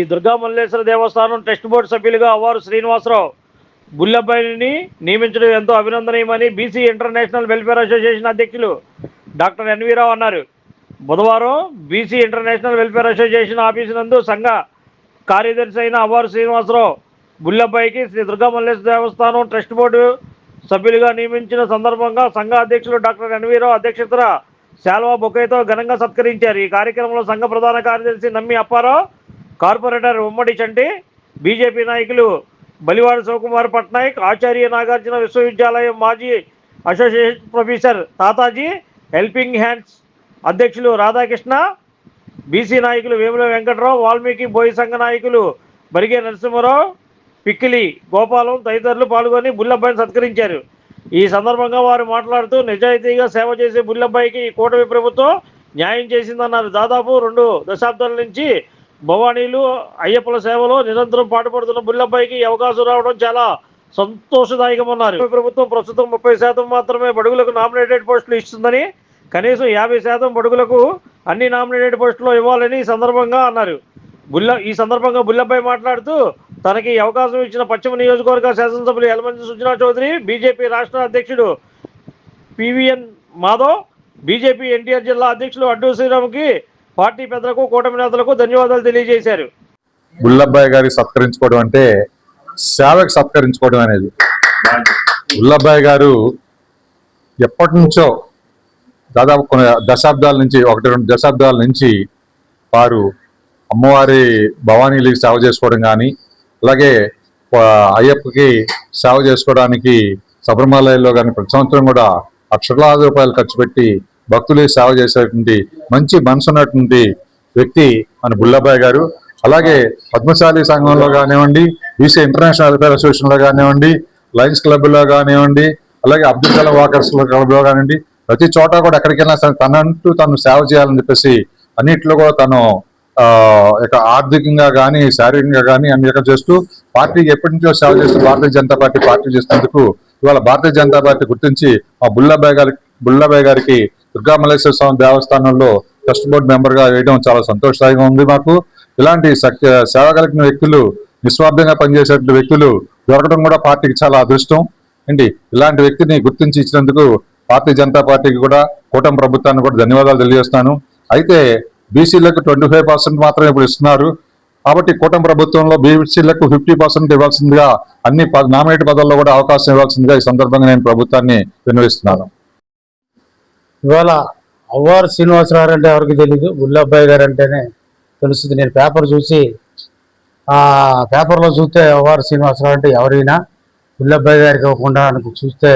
ఈ దుర్గా మల్లేశ్వర దేవస్థానం trust board సభ్యులుగా అవ్వారు శ్రీనివాసరావు. బుల్లబ్బాయిని నియమించడం ఎంతో అభినందనీయమని బీసీ ఇంటర్నేషనల్ వెల్ఫేర్ అసోసియేషన్ అధ్యక్షులు డాక్టర్ ఎన్వీరావు అన్నారు. బుధవారం BC international welfare association office నందు సంఘ కార్యదర్శి అయిన అవ్వారు శ్రీనివాసరావు బుల్లబ్బాయికి శ్రీ దుర్గా మల్లేశ్వర దేవస్థానం ట్రస్ట్ బోర్డు సభ్యులుగా నియమించిన సందర్భంగా సంఘ అధ్యక్షులు డాక్టర్ ఎన్వీరావు అధ్యక్షతన శాల్వా బొకేతో ఘనంగా సత్కరించారు. ఈ కార్యక్రమంలో సంఘ ప్రధాన కార్యదర్శి నమ్మి అప్పారావు కార్పొరేటర్ ఉమ్మడి చంటి బీజేపీ నాయకులు బలివాడ శివకుమార్ పట్నాయక్ ఆచార్య నాగార్జున విశ్వవిద్యాలయం మాజీ association professor Tataji helping hands అధ్యక్షులు రాధాకృష్ణ బీసీ నాయకులు వేముల వెంకట్రావు వాల్మీకి బోయి సంఘ నాయకులు బరిగే నరసింహారావు పిక్కిలి గోపాలం తదితరులు పాల్గొని బుల్లబ్బాయిని సత్కరించారు. ఈ సందర్భంగా వారు మాట్లాడుతూ నిజాయితీగా సేవ చేసే బుల్లబ్బాయికి ఈ కూటమి ప్రభుత్వం న్యాయం చేసిందన్నారు. దాదాపు రెండు దశాబ్దాల నుంచి భవానీలు అయ్యప్పల సేవలో నిరంతరం పాటుపడుతున్న బుల్లబ్బాయికి అవకాశం రావడం చాలా సంతోషదాయకమన్నారు. ప్రభుత్వం ప్రస్తుతం ముప్పై శాతం మాత్రమే బడుగులకు నామినేటెడ్ పోస్టులు ఇస్తుందని కనీసం యాభై శాతం బడుగులకు అన్ని నామినేటెడ్ పోస్టులు ఇవ్వాలని ఈ సందర్భంగా అన్నారు. బుల్ల ఈ సందర్భంగా బుల్లబ్బాయి మాట్లాడుతూ తనకి అవకాశం ఇచ్చిన పశ్చిమ నియోజకవర్గ శాసనసభ్యులు యలమంచి సుజనా చౌదరి బీజేపీ రాష్ట్ర అధ్యక్షుడు పివిఎన్ మాధవ్ బీజేపీ ఎన్టీఆర్ జిల్లా అధ్యక్షులు అడ్డు శ్రీరామ్కి పార్టీ పెద్దలకు కూటమి నేతలకు ధన్యవాదాలు తెలియజేశారు. బుల్లబ్బాయి గారి సత్కరించుకోవడం అంటే సేవకు సత్కరించుకోవడం అనేది. బుల్లబ్బాయి గారు ఎప్పటి నుంచో దాదాపు కొన్ని దశాబ్దాల నుంచి ఒకటి రెండు దశాబ్దాల నుంచి వారు అమ్మవారి భవానీలకి సేవ చేసుకోవడం కానీ అలాగే అయ్యప్పకి సేవ చేసుకోవడానికి శబరిమలలో కానీ ప్రతి సంవత్సరం కూడా లక్షలాది రూపాయలు ఖర్చు పెట్టి భక్తులే సేవ చేసేటువంటి మంచి మనసు ఉన్నటువంటి వ్యక్తి మన బుల్లబాయ్ గారు. అలాగే పద్మశాలి సంఘంలో కానివ్వండి బీసీ ఇంటర్నేషనల్ వెల్ఫేర్ అసోసియేషన్లో కానివ్వండి లయన్స్ క్లబ్లో కానివ్వండి అలాగే అబ్దుల్ కలాం వాకర్స్ క్లబ్లో కానివ్వండి ప్రతి చోట కూడా ఎక్కడికైనా సరే తనంటూ తను సేవ చేయాలని చెప్పేసి అన్నిట్లో కూడా తను ఇక ఆర్థికంగా కానీ శారీరకంగా కానీ అన్ని రకాలు చేస్తూ పార్టీకి ఎప్పటి నుంచో సేవ చేస్తూ భారతీయ జనతా పార్టీ పార్టీ చేసినందుకు ఇవాళ భారతీయ జనతా పార్టీ గుర్తించి మా బుల్లాబాయ్ గారి బుల్లాబాయ్ గారికి దుర్గామల్లేశ్వర స్వామి దేవస్థానంలో ట్రస్ట్ బోర్డు మెంబర్గా వేయడం చాలా సంతోషదాయకంగా ఉంది మాకు. ఇలాంటి సేవ కలిగిన వ్యక్తులు నిస్వార్థంగా పనిచేసేటువంటి వ్యక్తులు దొరకడం కూడా పార్టీకి చాలా అదృష్టం. అండి ఇలాంటి వ్యక్తిని గుర్తించి ఇచ్చినందుకు భారతీయ జనతా పార్టీకి కూడా కూటమి ప్రభుత్వానికి కూడా ధన్యవాదాలు తెలియజేస్తాను. అయితే బీసీలకు ట్వంటీ ఫైవ్ పర్సెంట్ మాత్రమే ఇప్పుడు ఇస్తున్నారు. కాబట్టి కూటమి ప్రభుత్వంలో బీసీలకు ఫిఫ్టీ పర్సెంట్ ఇవ్వాల్సిందిగా అన్ని నామినేట్ పదాల్లో కూడా అవకాశం ఇవ్వాల్సిందిగా ఈ సందర్భంగా నేను ప్రభుత్వాన్ని విన్నవిస్తున్నాను. ఇవాళ అవ్వారు శ్రీనివాసరావు అంటే ఎవరికి తెలీదు బుల్లబ్బాయి గారు అంటేనే తెలుస్తుంది. నేను పేపర్ చూసి పేపర్లో చూస్తే అవ్వారు శ్రీనివాసరావు అంటే ఎవరైనా బుల్లబ్బాయి గారికి ఇవ్వకుండా నాకు చూస్తే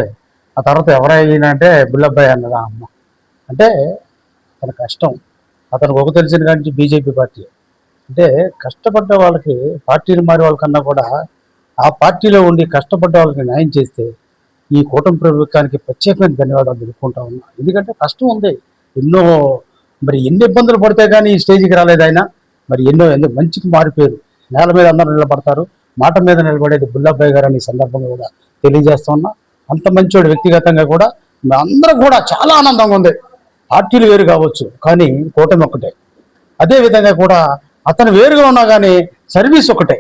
ఆ తర్వాత ఎవరైనా అంటే బుల్లబ్బాయి అన్నదా అమ్మ. అంటే తన కష్టం. అతనికి ఒక తెలిసిన కానీ బీజేపీ పార్టీ. అంటే కష్టపడ్డ వాళ్ళకి పార్టీని మారే వాళ్ళకన్నా కూడా ఆ పార్టీలో ఉండి కష్టపడ్డ వాళ్ళకి న్యాయం చేస్తే ఈ కూటమి ప్రభుత్వానికి ప్రత్యేకమైన ధన్యవాదాలు తెలుపుకుంటా ఉన్నా. ఎందుకంటే కష్టం ఉంది. ఎన్నో మరి ఎన్ని ఇబ్బందులు పడితే కానీ ఈ స్టేజ్కి రాలేదు ఆయన. మరి ఎన్నో ఎన్నో మంచికి మారిపోయారు. నేల మీద అందరూ నిలబడతారు. మాట మీద నిలబడేది బుల్లబ్బాయి గారు అని సందర్భంగా కూడా తెలియజేస్తా ఉన్నా. అంత మంచోడు వ్యక్తిగతంగా కూడా అందరూ కూడా చాలా ఆనందంగా ఉంది. పార్టీలు వేరు కావచ్చు కానీ కూటమి ఒక్కటే. అదేవిధంగా కూడా అతను వేరుగా ఉన్నా కానీ సర్వీస్ ఒకటే.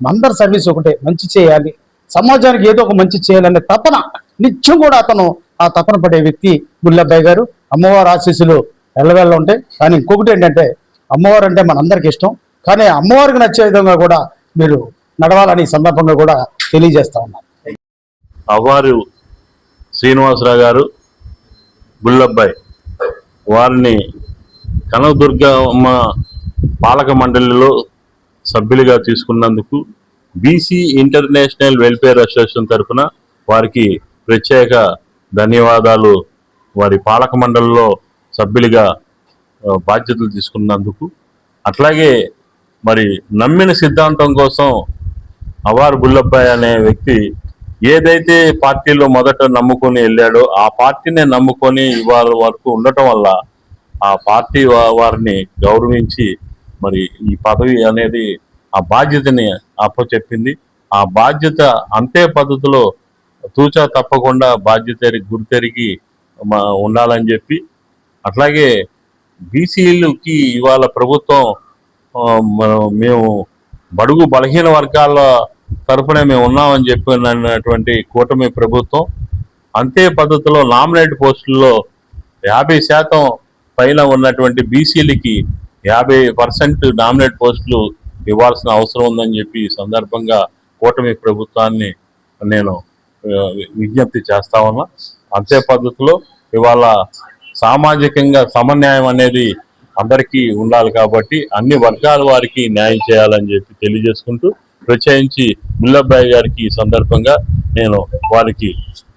అందరి సర్వీస్ ఒకటే. మంచి చేయాలి. సమాజానికి ఏదో ఒక మంచి చేయాలనే తపన నిత్యం కూడా అతను ఆ తపన పడే వ్యక్తి గుల్లబ్బాయి గారు. అమ్మవారి ఆశీస్సులు ఎల్లవెల్ల ఉంటాయి. కానీ ఇంకొకటి ఏంటంటే అమ్మవారు అంటే మనందరికి ఇష్టం. కానీ అమ్మవారికి నచ్చే విధంగా కూడా మీరు నడవాలని సందర్భంగా కూడా తెలియజేస్తా ఉన్నాను. అవ్వారు శ్రీనివాసరావు గారు గుల్లబ్బాయి వారిని కనకదుర్గమ్మ పాలక మండలిలో సభ్యులుగా తీసుకున్నందుకు బీసీ ఇంటర్నేషనల్ వెల్ఫేర్ అసోసియేషన్ తరఫున వారికి ప్రత్యేక ధన్యవాదాలు. వారి పాలక మండలిలో సభ్యులుగా బాధ్యతలు తీసుకున్నందుకు. అట్లాగే మరి నమ్మిన సిద్ధాంతం కోసం అవార్ బుల్లబ్బాయి అనే వ్యక్తి ఏదైతే పార్టీలో మొదట నమ్ముకొని వెళ్ళాడో ఆ పార్టీనే నమ్ముకొని ఇవాళ వరకు ఉండటం వల్ల ఆ పార్టీ వారిని గౌరవించి మరి ఈ పదవి అనేది ఆ బాధ్యతని అప్పచెప్పింది ఆ బాధ్యత అంతే పద్ధతిలో తూచా తప్పకుండా బాధ్యత గురితెరిగి గుర్తెరిగి ఉండాలని చెప్పి అట్లాగే బీసీలకి ఇవాళ ప్రభుత్వం మనం మేము బడుగు బలహీన వర్గాల తరఫున మేము ఉన్నామని చెప్పినటువంటి కూటమి ప్రభుత్వం అంతే పద్ధతిలో నామినేట్ పోస్టుల్లో యాభై శాతం పైన ఉన్నటువంటి బీసీలకి యాభై పర్సెంట్ నామినేట్ పోస్టులు ఇవ్వాల్సిన అవసరం ఉందని చెప్పి ఈ సందర్భంగా కూటమి ప్రభుత్వాన్ని నేను విజ్ఞప్తి చేస్తా ఉన్నా. అంతే పద్ధతిలో ఇవాళ సామాజికంగా సమన్యాయం అనేది అందరికీ ఉండాలి కాబట్టి అన్ని వర్గాల వారికి న్యాయం చేయాలని చెప్పి తెలియజేసుకుంటూ ప్రత్యేకించి ముల్లబ్బాయి గారికి ఈ సందర్భంగా నేను వారికి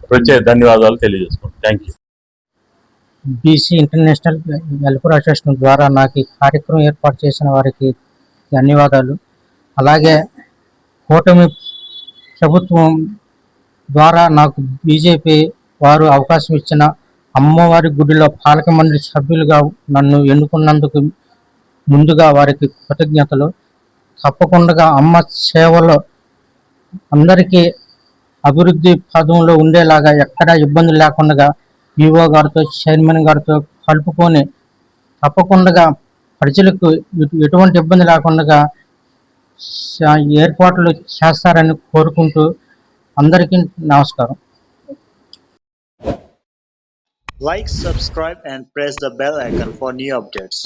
ప్రత్యేక ధన్యవాదాలు తెలియజేసుకుంటాను thank you BC international welfare association ద్వారా నాకు ఈ కార్యక్రమం ఏర్పాటు చేసిన వారికి ధన్యవాదాలు. అలాగే కూటమి ప్రభుత్వం ద్వారా నాకు బీజేపీ వారు అవకాశం ఇచ్చిన అమ్మవారి గుడిలో పాలక మండలి సభ్యులుగా నన్ను ఎన్నుకున్నందుకు ముందుగా వారికి కృతజ్ఞతలు. తప్పకుండా అమ్మ సేవలో అందరికీ అభివృద్ధి పదంలో ఉండేలాగా ఎక్కడా ఇబ్బంది లేకుండా ఈఓ గారితో చైర్మన్ గారితో కలుపుకొని తప్పకుండా ప్రజలకు ఎటువంటి ఇబ్బంది లేకుండా ఏర్పాట్లు చేస్తారని కోరుకుంటూ అందరికీ నమస్కారం. Like subscribe and press the bell icon for new updates